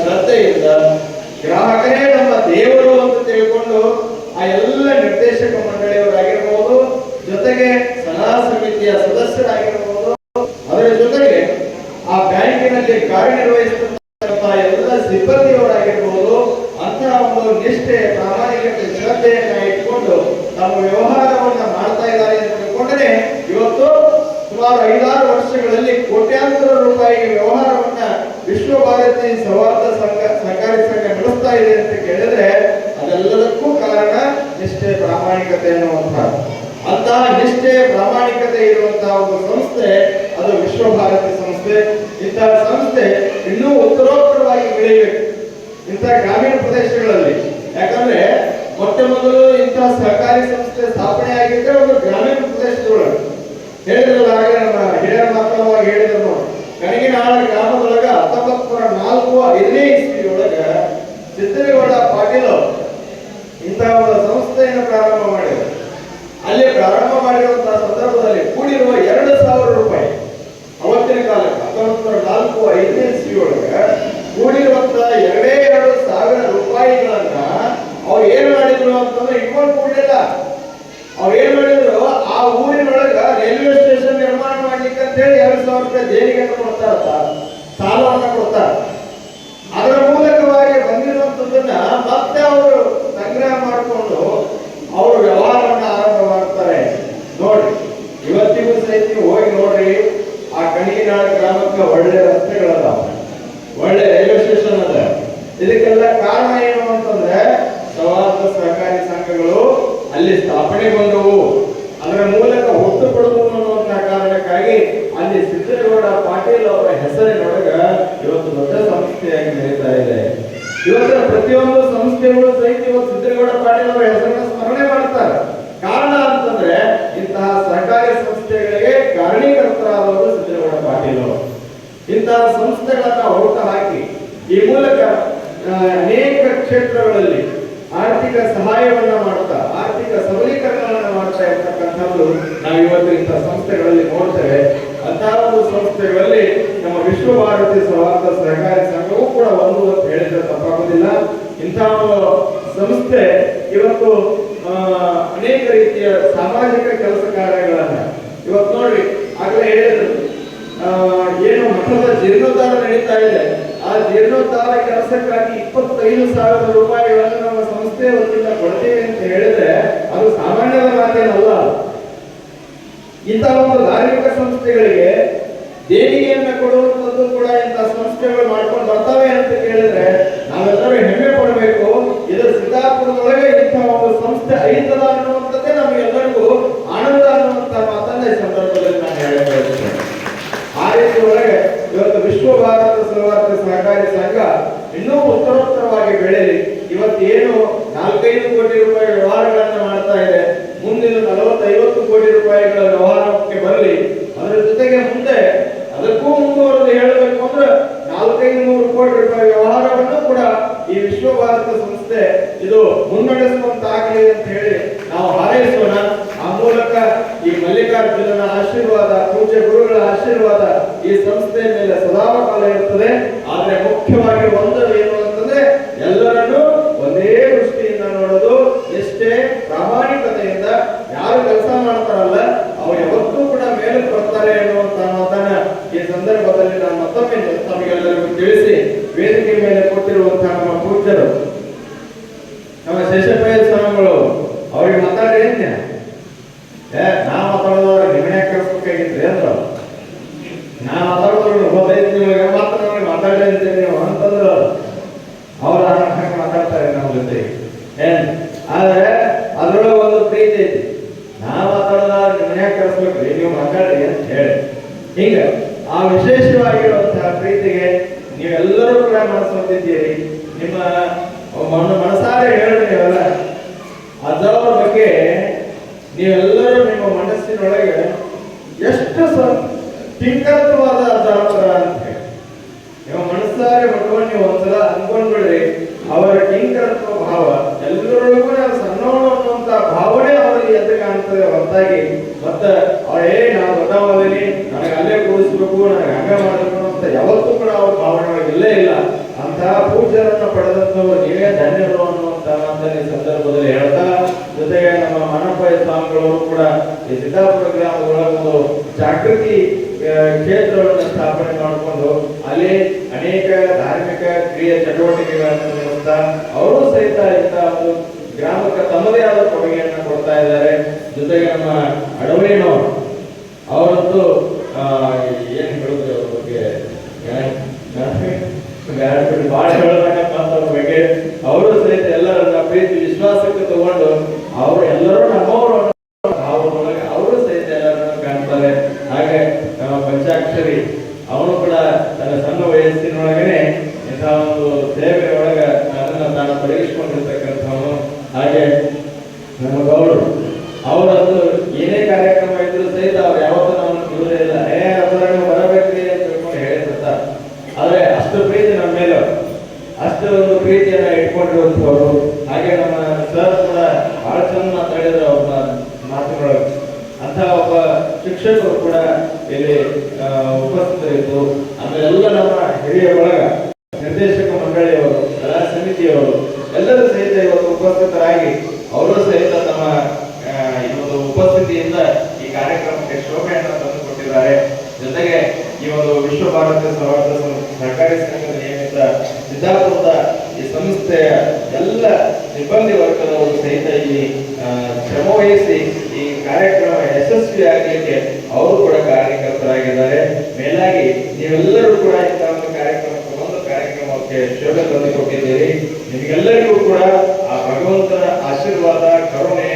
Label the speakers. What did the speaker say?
Speaker 1: ಶ್ರದ್ಧೆಯಿಂದ ಗ್ರಾಹಕರೇ ನಮ್ಮ ದೇವರು ಅಂತ ತಿಳ್ಕೊಂಡು ಆ ಎಲ್ಲ ನಿರ್ದೇಶಕ ಮಂಡಳಿಯವರಾಗಿರ್ಬೋದು, ಜೊತೆಗೆ ಸಲಹಾ ಸಮಿತಿಯ ಸದಸ್ಯರಾಗಿರ್ಬೋದು, ಅದರ ಜೊತೆಗೆ ಆ ಬ್ಯಾಂಕಿನಲ್ಲಿ ಕಾರ್ಯನಿರ್ವಹಿಸುತ್ತಿರುವ ಎಲ್ಲ ಸಿಬ್ಬಂದಿಯವರಾಗಿರ್ಬೋದು ಅಂತಹ ಒಂದು ನಿಷ್ಠೆ, ಪ್ರಾಮಾಣಿಕತೆ, ಶ್ರದ್ಧೆಯನ್ನ ಇಟ್ಕೊಂಡು ತಮ್ಮ ವ್ಯವಹಾರವನ್ನ ಮಾಡ್ತಾ ಇದ್ದಾರೆ ಅಂತ ತಿಳ್ಕೊಂಡ್ರೆ ಇವತ್ತು ಸುಮಾರು ಐದಾರು ವರ್ಷಗಳಲ್ಲಿ ಕೋಟ್ಯಾಂತರ ರೂಪಾಯಿ ವ್ಯವಹಾರವನ್ನ ವಿಶ್ವ ಭಾರತಿ ಸೌಹಾರ್ದ ಸಂಘ, ಸಹಕಾರಿ ಸಂಘ ನಡೆಸ್ತಾ ಇದೆ ಅಂತ ಕೇಳಿದ್ರೆ ಅದೆಲ್ಲದಕ್ಕೂ ಕಾರಣ ನಿಷ್ಠೆ, ಪ್ರಾಮಾಣಿಕತೆ ಅನ್ನುವಂತಹ ಅಂತಹ ನಿಷ್ಠೆ, ಪ್ರಾಮಾಣಿಕತೆ ಇರುವಂತಹ ಒಂದು ಸಂಸ್ಥೆ, ಅದು ವಿಶ್ವ ಭಾರತಿ ಸಂಸ್ಥೆ. ಇಂತಹ ಸಂಸ್ಥೆ ಇನ್ನೂ ಉತ್ತರೋತ್ತರವಾಗಿ ಬೆಳೆಯಬೇಕು ಇಂತಹ ಗ್ರಾಮೀಣ ಪ್ರದೇಶಗಳಲ್ಲಿ. ಯಾಕಂದ್ರೆ ಮೊಟ್ಟ ಮೊದಲು ಇಂತಹ ಸಹಕಾರಿ ಸಂಸ್ಥೆ ಸ್ಥಾಪನೆ ಆಗಿದ್ರೆ ಒಂದು ಗ್ರಾಮೀಣ ಪ್ರದೇಶದೊಳಗೆ ಹೇಳಿದ್ರಲ್ಲ ಆಗಲೇ ನಮ್ಮ ಹಿರಿಯರ ಮಾತ್ರವಾಗಿ ಹೇಳಿದ್ರು ನೋಡಿ ಕಣಗಿನಾಳ ಗ್ರಾಮದೊಳಗ ಹತ್ತೊಂಬತ್ ನೂರ ನಾಲ್ಕು ಐದನೇ ಇಸ್ವಿಯೊಳಗ ಸಿದ್ದನಗೌಡ ಪಾಟೀಲ್ ಇಂತಹ ಒಂದು ಸಂಸ್ಥೆಯನ್ನು ಪ್ರಾರಂಭ ಮಾಡಿದರು. ಅಲ್ಲಿ ಪ್ರಾರಂಭ ಮಾಡಿರುವಂತಹ ಸಂದರ್ಭದಲ್ಲಿ ಕೂಡಿರುವ ಎರಡು ಸಾವಿರ ರೂಪಾಯಿ. ಅವತ್ತಿನ ಕಾಲಕ್ಕೆ ಹತ್ತೊಂಬತ್ತು ನೂರ ನಾಲ್ಕು ಐದನೇ ಇಸ್ವಿಯೊಳಗ ಕೂಡಿರುವಂತಹ ಎರಡೇ ಎರಡು ಸಾವಿರ ರೂಪಾಯಿಗಳನ್ನ ಅವ್ರು ಏನ್ ಮಾಡಿದ್ರು ಅಂತಂದ್ರೆ ಇಟ್ಕೊಂಡು ಕೂಡಲಿಲ್ಲ ಅವ್ರು ಏನ್ ಮಾಡಿದ್ರು ಆ ಊರಿನೊಳಗ ರೈಲ್ವೆ ಸ್ಟೇಷನ್ ನಿರ್ಮಾಣ ಮಾಡ್ಲಿಕ್ಕೆ ಅಂತ ಹೇಳಿ ಎರಡ್ ಸಾವಿರ ರೂಪಾಯಿ ದೇಣಿಗೆಯನ್ನು ಕೊಡ್ತಾರ ಸಾಲವನ್ನ ಕೊಡ್ತಾರ ಅದರ ಮೂಲಕವಾಗಿ ಬಂದಿರುವಂತದ್ದನ್ನ ಮತ್ತೆ ಅವರು ಸಂಗ್ರಹ ಮಾಡಿಕೊಂಡು ಅವರು ವ್ಯವಹಾರವನ್ನ ಆರಂಭ ಮಾಡ್ತಾರೆ ನೋಡಿ ಇವತ್ತಿಗೂ ಸಹಿತ ನೀವು ಹೋಗಿ ನೋಡ್ರಿ ಆ ಕಣಿನಾಳ ಗ್ರಾಮಕ್ಕೆ ಒಳ್ಳೆ ಒಳ್ಳೆ ರೈಲ್ವೆ ಸ್ಟೇಷನ್ ಅದ. ಇದಕ್ಕೆಲ್ಲ ಕಾರಣ ಏನು ಅಂತಂದ್ರೆ, ಸೌಹಾರ್ದ ಸಹಕಾರಿ ಸಂಘಗಳು ಅಲ್ಲಿ ಸ್ಥಾಪನೆಗೊಂಡವು ಅದರ ಮೂಲಕ ಒಟ್ಟು ಕೊಡಬಹುದು ಅನ್ನುವಂತಹ ಕಾರಣಕ್ಕಾಗಿ ಅಲ್ಲಿ ಸಿದ್ದೇಗೌಡ ಪಾಟೀಲ್ ಅವರ ಹೆಸರಿನೊಳಗ ಇವತ್ತು ದೊಡ್ಡ ಸಂಸ್ಥೆಯಾಗಿ ನಡೀತಾ ಇದೆ. ಇವತ್ತಿನ ಪ್ರತಿಯೊಂದು ಸಂಸ್ಥೆಗಳು ಸಹಿತ ಇವತ್ತು ಸಿದ್ದೇಗೌಡ ಪಾಟೀಲ್ ಅವರ ಹೆಸರನ್ನು ಸ್ಮರಣೆ ಮಾಡ್ತಾರೆ. ಕಾರಣ ಅಂತಂದ್ರೆ ಇಂತಹ ಸಹಕಾರಿ ಸಂಸ್ಥೆಗಳಿಗೆ ಕಾರಣೀಕರ್ತರಾದವರು ಸಿದ್ದನಗೌಡ ಪಾಟೀಲ್ ಅವರು ಇಂತಹ ಸಂಸ್ಥೆಗಳನ್ನ ಹುಡುಕ ಹಾಕಿ, ಈ ಮೂಲಕ ಅನೇಕ ಕ್ಷೇತ್ರಗಳಲ್ಲಿ ಆರ್ಥಿಕ ಸಹಾಯವನ್ನ ಮಾಡ್ತಾ, ಆರ್ಥಿಕ ಸಬಲೀಕರಣವನ್ನ ಮಾಡ್ತಾ ಇರ್ತಕ್ಕಂಥದ್ದು ನಾವು ಇವತ್ತು ಇಂತಹ ಸಂಸ್ಥೆಗಳಲ್ಲಿ ನೋಡ್ತೇವೆ. ಅಂತಹ ಒಂದು ಸಂಸ್ಥೆಗಳಲ್ಲಿ ನಮ್ಮ ವಿಶ್ವ ಭಾರತಿ ಸೌಹಾರ್ದ ಸಹಕಾರಿ ಸಂಘವೂ ಕೂಡ ಒಂದು ಅಂತ ಹೇಳಿದ್ರೆ ತಪ್ಪಾಗೋದಿಲ್ಲ. ಇಂತಹ ಒಂದು ಸಂಸ್ಥೆ ಇವತ್ತು ಅನೇಕ ರೀತಿಯ ಸಾಮಾಜಿಕ ಕೆಲಸ ಕಾರ್ಯಗಳನ್ನ ಇವತ್ತು ನೋಡ್ರಿ ಆಗಲೇ ಹೇಳಿದ್ರು. ಏನು ಮಠದ ಜೀರ್ಣೋದ್ಧಾರ ನಡೀತಾ ಇದೆ. ಆ ಜೀರ್ಣೋದ್ಧಾರ ಕೆಲಸಕ್ಕಾಗಿ ಇಪ್ಪತ್ತೈದು ಸಾವಿರ ರೂಪಾಯಿಗಳನ್ನು ನಮ್ಮ ಸಂಸ್ಥೆ ವತಿಯಿಂದ ಕೊಡ್ತೇವೆ ಅಂತ ಹೇಳಿದ್ರೆ ಅದು ಸಾಮಾನ್ಯದ ಮಾತೇನಲ್ಲ. ಇಂತಹ ಒಂದು ಧಾರ್ಮಿಕ ಸಂಸ್ಥೆಗಳಿಗೆ ದೇಣಿಗೆಯನ್ನ ಕೊಡುವಂಥದ್ದು ಕೂಡ ಇಂತಹ ಸಂಸ್ಥೆಗಳು ಮಾಡ್ಕೊಂಡು ಬರ್ತವೆ ಅಂತ ಕೇಳಿದ್ರೆ ನಾವೆಲ್ಲರೂ ಹೆಮ್ಮೆ ಪಡಬೇಕು ಇದು ಸಿದ್ದಾಪುರದೊಳಗೆ ಇಂತಹ ಒಂದು ಸಂಸ್ಥೆ ಐತದ ಅನ್ನುವಂಥದ್ದೇ ನಮಗೆಲ್ಲರಿಗೂ ಆನಂದ ಅನ್ನುವಂಥ ಮಾತನ್ನ ಈ ಸಂದರ್ಭದಲ್ಲಿ ನಾನು ಹೇಳಕ್ ಬಯಸ್ತೇನೆ ಆ ರೀತಿ ಒಳಗೆ ಇವತ್ತು ವಿಶ್ವ ಭಾರತ ಸೌಹಾರ್ದ ಸಹಕಾರಿ ಸಂಘ ಇನ್ನೂ ಉತ್ತರೋತ್ತರವಾಗಿ ಬೆಳೆಯಲಿ. ಇವತ್ತೇನು ನಾಲ್ಕೈದು ಕೋಟಿ ರೂಪಾಯಿ ವ್ಯವಹಾರಗಳನ್ನ ಮಾಡ್ತಾ ಇದೆ. ಮುಂದಿನ ನಲವತ್ತೈವತ್ತು ಕೋಟಿ ರೂಪಾಯಿಗಳ ವ್ಯವಹಾರಕ್ಕೆ ಬರಲಿ. ಅದರ ಜೊತೆಗೆ ಮುಂದೆ ಅದಕ್ಕೂ ಮುಂದುವರೆದು ಹೇಳಬೇಕು ಅಂದ್ರೆ ನಾಲ್ಕೈದು ನೂರು ಕೋಟಿ ರೂಪಾಯಿ ವ್ಯವಹಾರವನ್ನು ಕೂಡ ಈ ವಿಶ್ವ ಭಾರತ ಸಂಸ್ಥೆ ಇದು ಮುನ್ನಡೆಸುವಂತಾಗಲಿ ಅಂತ ಹೇಳಿ ನಾವು ಹಾರೈಸೋಣ. ಆ ಮೂಲಕ ಈ ಮಲ್ಲಿಕಾರ್ಜುನನ ಆಶೀರ್ವಾದ ಪೂಜೆ ಗುರುಗಳ ಆಶೀರ್ವಾದ ಈ ಸಂಸ್ಥೆಯ ಮೇಲೆ ಸದಾಕಾಲ ಇರ್ತದೆ ಆದ್ರೆ ಮುಖ್ಯವಾಗಿ ಒಂದು ಏನು ಅಂತಂದ್ರೆ ಎಲ್ಲರನ್ನೂ ಒಂದೇ ದೃಷ್ಟಿಯಿಂದ ನೋಡೋದು ಎಷ್ಟೇ ಪ್ರಾಮಾಣಿಕತೆಯಿಂದ ಯಾರು ಕೆಲಸ ಮಾಡ್ತಾರಲ್ಲ ಅವ್ರು ಯಾವತ್ತೂ ಕೂಡ ಮೇಲೆ ಬರ್ತಾರೆ ಅನ್ನುವಂತ ಮಾತನ್ನ ಈ ಸಂದರ್ಭದಲ್ಲಿ ನಾನು ಮತ್ತೊಮ್ಮೆ ತಮಗೆಲ್ಲರಿಗೂ ತಿಳಿಸಿ ವೇದಿಕೆ ಮೇಲೆ ಕೊಟ್ಟಿರುವಂತಹ ನಮ್ಮ ಪೂಜ್ಯರು ನಮ್ಮ ಶೇಷಪ್ಪಯ್ಯ ಸ್ವಾಮಿಗಳು ಅವ್ರಿಗೆ ಮಾತಾಡ್ರಿ ಏನ್ಯ ಏ ನಾ ಮಾತಾಡೋದ್ರ ನಿಮ್ಮನೆ ಕಳಿಸ್ಬೇಕಾಗಿತ್ರಿ ಅಂದ್ರು ನಾ ಮಾತಾಡೋದ್ರ ಹೋದೈತಿ ನಿಮಗೆ ಮಾತ್ರ ನೋಡಿ ಮಾತಾಡ್ರಿ ಅಂತೀರಿ ನೀವು ಅಂತಂದ್ರು ಅವ್ರ ಹಂಗೆ ಮಾತಾಡ್ತಾರೆ ನಮ್ಮ ಜೊತೆ ಏನ್ ಆದ್ರೆ ಅದರೊಳಗೆ ಒಂದು ಪ್ರೀತಿ ಐತಿ. ನಾ ಮಾತಾಡೋದಾದ್ರೆ ನಿಮ್ಮನೆ ಕಳಿಸ್ಬೇಕ್ರಿ ನೀವು ಮಾತಾಡ್ರಿ ಅಂತ ಹೇಳಿ. ಹಿಂಗ, ಆ ವಿಶೇಷವಾಗಿರುವಂತಹ ಪ್ರೀತಿಗೆ ನೀವೆಲ್ಲರೂ ಕೂಡ ಮನಸ್ಸು ಹೊಂದಿದ್ದೀರಿ ನಿಮ್ಮ ಮನ ಮನಸಾರೆ ಹೇಳ್ರಿ ನೀವೆಲ್ಲ ಅದರ ಬಗ್ಗೆ ನೀವೆಲ್ಲರೂ ನಿಮ್ಮ ಮನಸ್ಸಿನೊಳಗೆ ಎಷ್ಟು ಸ ಅದರ ಅಂತ ಹೇಳಿ. ನಿಮ್ಮ ಮನಸ್ಸಾರೆ ಭಗವಾನ್ ನೀವು ಒಂದ್ಸಲ ಅನ್ಕೊಂಡ್ಬಿಡ್ರಿ ಅವರ ಕಿಂಕರತ್ವ ಎಲ್ಲರೊಳಗೂ ಸಣ್ಣವನು ಅನ್ನುವಂತ ಭಾವನೆ ಅವರಿಗೆ ಎದ್ದು ಕಾಣ್ತದೆ ಹೊರತಾಗಿ. ಮತ್ತ ಏ ನಾವು ದೊಡ್ಡವಲ್ಲಿ ನನಗೆ ಅಲ್ಲೇ ಕೂಡಿಸ್ಬೇಕು ನನಗೆ ಹಂಗ ಮಾಡಬೇಕು ಅಂತ ಯಾವತ್ತೂ ಕೂಡ ಅವ್ರ ಭಾವನೆ ಇಲ್ಲೇ ಇಲ್ಲ. ಅಂತ ಅಂತಹ ಪೂಜ್ಯರನ್ನು ಪಡೆದಂತವರು ನೀವೇ ಧನ್ಯರು ಅನ್ನುವಂತ ಸಂದರ್ಭದಲ್ಲಿ ಹೇಳ್ತಾ, ಜೊತೆಗೆ ನಮ್ಮ ಮನಪಾಯ ಸ್ವಾಮಿಗಳವರು ಕೂಡ ಈ ಸಿದ್ದಾಪುರ ಗ್ರಾಮದ ಒಂದು ಜಾಗೃತಿ ಕ್ಷೇತ್ರಗಳನ್ನು ಸ್ಥಾಪನೆ ಮಾಡಿಕೊಂಡು ಅಲ್ಲಿ ಅನೇಕ ಧಾರ್ಮಿಕ ಕ್ರಿಯೆ ಚಟುವಟಿಕೆಗಳನ್ನು ಅವರು ಸಹಿತ ಇಂತಹ ಒಂದು ಗ್ರಾಮಕ್ಕೆ ತಮ್ಮದೇ ಆದ ಕೊಡುಗೆಯನ್ನು ಕೊಡ್ತಾ ಇದ್ದಾರೆ. ಜೊತೆಗೆ ನಮ್ಮ ಅಡವೇಣು ಅವರಂತೂ ಏನ್ ಹೇಳಿದ್ರು ಅವ್ರ ಬಗ್ಗೆ ಭಾಳ ಹೇಳಬೇಕಂತ ಬಗ್ಗೆ ಅವರು ಸಹಿತ ಎಲ್ಲರನ್ನ ಪ್ರೀತಿ, ವಿಶ್ವಾಸಕ್ಕೆ ತಗೊಂಡು ಅವರು ಎಲ್ಲರೂ ನಮ್ಮವರು ಭಾವದೊಳಗೆ ಅವರು ಸಹಿತ ಎಲ್ಲರನ್ನ ಕಾಣ್ತಾರೆ. ಹಾಗೆ ನಮ್ಮ ಪಂಚಾಕ್ಷರಿ, ಅವನು ಕೂಡ ತನ್ನ ಸಣ್ಣ ವಯಸ್ಸಿನೊಳಗನೆ ಇಂತಹ ಒಂದು ಸೇವೆಯೊಳಗೆ ಅದನ್ನ ತಾನು ತೊಡಗಿಸಿಕೊಂಡಿರ್ತಕ್ಕಂಥವನು. ಹಾಗೆ ನಮ್ಮ ಗೌಡರು ಅವರದ್ದು ಏನೇ ಕಾರ್ಯಕ್ರಮ ಇದ್ರು ಸಹಿತ ಅವ್ರು ಯಾವತ್ತೂ ನಮ್ಮನ್ನು ದೂರ ಇಲ್ಲ. ಏ ಅದರಾಗ ಬರಬೇಕ್ರಿ ಅಂತ ಹೇಳ್ಕೊಂಡು ಹೇಳಿರ್ತಾರೆ. ಆದ್ರೆ ಅಷ್ಟು ಪ್ರೀತಿ ನಮ್ಮ ಮೇಲೆ. ಅಷ್ಟು ಒಂದು ಪ್ರೀತಿಯನ್ನ ಇಟ್ಕೊಂಡಿರುವಂತವ್ರು ಹಾಗೆ ನಮ್ಮ ಸರ್ ಕೂಡ ಬಹಳ ಚಂದ ಮಾತಾಡಿದ್ರು ಅವ್ರ ಮಾತುಗಳು. ಅಂತ ಒಬ್ಬ ಶಿಕ್ಷಕರು ಕೂಡ ಇಲ್ಲಿ ಉಪಸ್ಥಿತರಿದ್ದು ಆಮೇಲೆ ಎಲ್ಲ ನಮ್ಮ ಹಿರಿಯ ಒಳಗ ನಿರ್ದೇಶಕ ಮಂಡಳಿಯವರು, ಕಲಾ ಸಮಿತಿಯವರು ಉಪಸ್ಥಿತರಾಗಿ ಅವರು ಸಹಿತ ತಮ್ಮ ಈ ಒಂದು ಉಪಸ್ಥಿತಿಯಿಂದ ಈ ಕಾರ್ಯಕ್ರಮಕ್ಕೆ ಶೋಭೆಯನ್ನು ತಂದುಕೊಟ್ಟಿದ್ದಾರೆ. ಜೊತೆಗೆ ಈ ಒಂದು ವಿಶ್ವ ಭಾರತೀಯ ಸೌಹಾರ್ದ ಸರ್ಕಾರಿ ಸಂಘದ ನಿಯಮಿತ ಸಿದ್ದಾಪುರದ ಈ ಸಂಸ್ಥೆಯ ಎಲ್ಲ ಸಿಬ್ಬಂದಿ ವರ್ಗದವರು ಸಹಿತ ಇಲ್ಲಿ ಶ್ರಮವಹಿಸಿ ಈ ಕಾರ್ಯಕ್ರಮ ಯಶಸ್ವಿ ಆಗಲಿಕ್ಕೆ ಅವರು ಕೂಡ ಕಾರ್ಯಕರ್ತರಾಗಿದ್ದಾರೆ. ಮೇಲಾಗಿ ನೀವೆಲ್ಲರೂ ಕೂಡ ಇಂಥ ಒಂದು ಕಾರ್ಯಕ್ರಮಕ್ಕೆ ಒಂದು ತಂದು ಕೊಟ್ಟಿದ್ದೀರಿ ನಿಮಗೆಲ್ಲರಿಗೂ ಕೂಡ ಆ ಭಗವಂತನ ಆಶೀರ್ವಾದ ಕರುಣೆ